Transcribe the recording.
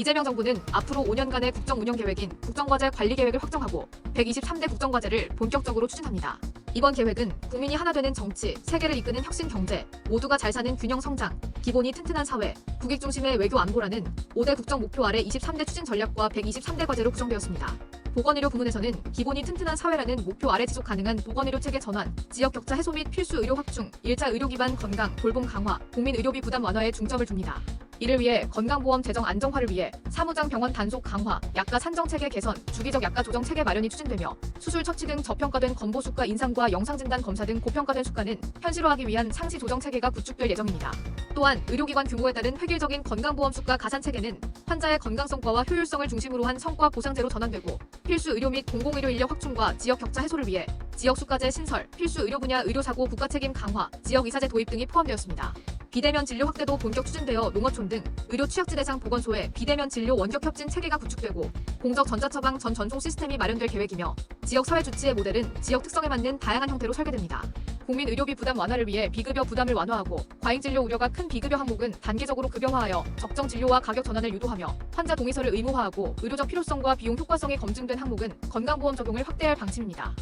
이재명 정부는 앞으로 5년간의 국정 운영 계획인 국정과제 관리 계획을 확정하고 123대 국정과제를 본격적으로 추진합니다. 이번 계획은 국민이 하나 되는 정치, 세계를 이끄는 혁신 경제, 모두가 잘 사는 균형 성장, 기본이 튼튼한 사회, 국익 중심의 외교 안보라는 5대 국정 목표 아래 23대 추진 전략과 123대 과제로 구성되었습니다. 보건의료 부문에서는 기본이 튼튼한 사회라는 목표 아래 지속 가능한 보건의료 체계 전환, 지역 격차 해소 및 필수 의료 확충, 1차 의료 기반 건강, 돌봄 강화, 국민 의료비 부담 완화에 중점을 둡니다. 이를 위해 건강보험 재정 안정화를 위해 사무장 병원 단속 강화, 약가 산정 체계 개선, 주기적 약가 조정 체계 마련이 추진되며 수술 처치 등 저평가된 건보 수가 인상과 영상 진단 검사 등 고평가된 수가는 현실화하기 위한 상시 조정 체계가 구축될 예정입니다. 또한 의료기관 규모에 따른 획일적인 건강보험 수가 가산 체계는 환자의 건강성과와 효율성을 중심으로 한 성과 보상제로 전환되고 필수 의료 및 공공의료 인력 확충과 지역 격차 해소를 위해 지역 수가제 신설, 필수 의료 분야 의료사고 국가 책임 강화, 지역 의사제 도입 등이 포함되었습니다. 비대면 진료 확대도 본격 추진되어 농어촌 등 의료 취약지 대상 보건소에 비대면 진료 원격 협진 체계가 구축되고 공적 전자처방 전 전송 시스템이 마련될 계획이며 지역 사회 주치의 모델은 지역 특성에 맞는 다양한 형태로 설계됩니다. 국민 의료비 부담 완화를 위해 비급여 부담을 완화하고 과잉 진료 우려가 큰 비급여 항목은 단계적으로 급여화하여 적정 진료와 가격 전환을 유도하며 환자 동의서를 의무화하고 의료적 필요성과 비용 효과성이 검증된 항목은 건강보험 적용을 확대할 방침입니다.